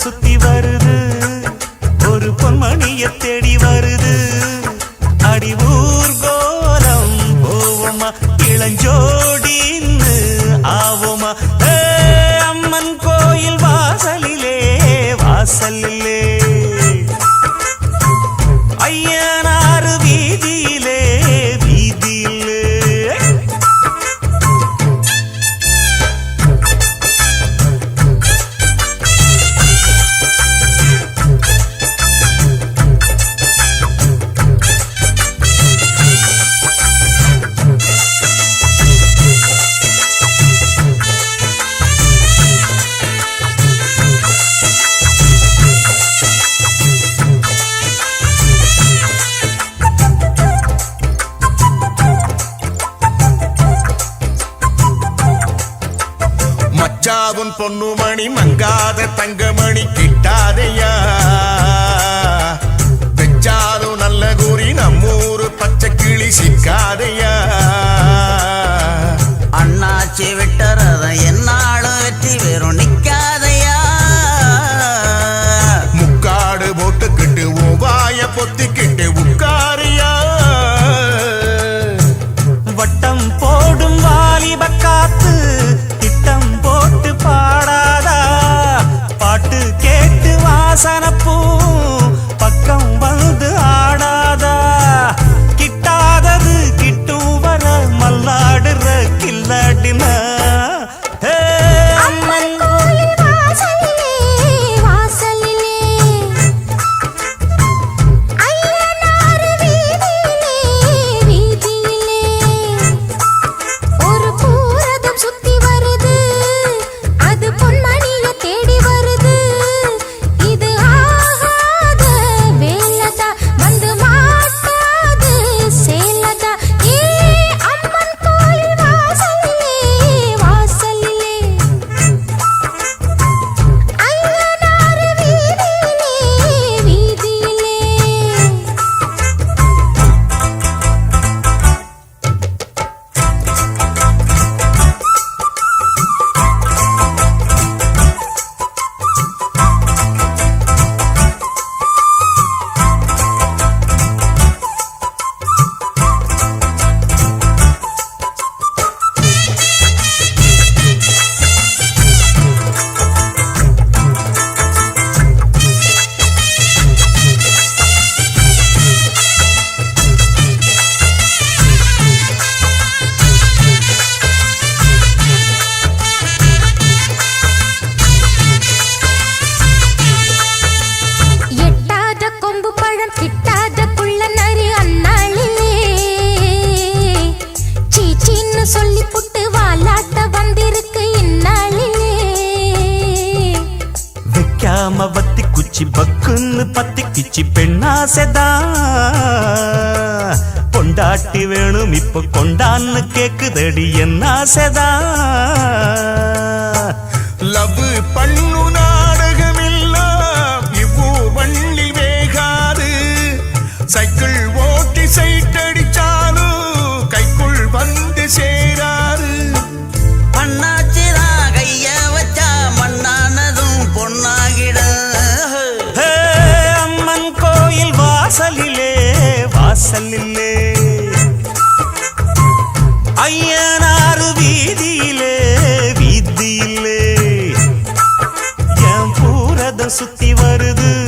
சுத்தி வருது. ஒரு பொன்மணிய தேடி வருது. அடிவூர் கோலம் போவோமா? இளஞ்சோடின்னு ஆவோமா? அம்மன் கோயில் வாசலிலே வாசலிலே மச்சாவும் பொண்ணுமணி மங்காத தங்கமணி கிட்டாதையா? வெச்சாலும் நல்ல கூறி நம்மூரு பச்சை கிளி சிக்காதையா? வத்தி குச்சி பக்குன்னு பத்தி கிச்சி பெண்ணாசைதா. பொண்டாட்டி வேணும் இப்ப கொண்டான்னு கேக்குதடி என்ன ஆசைதா லவ் பண்ணு சுத்தி வருது.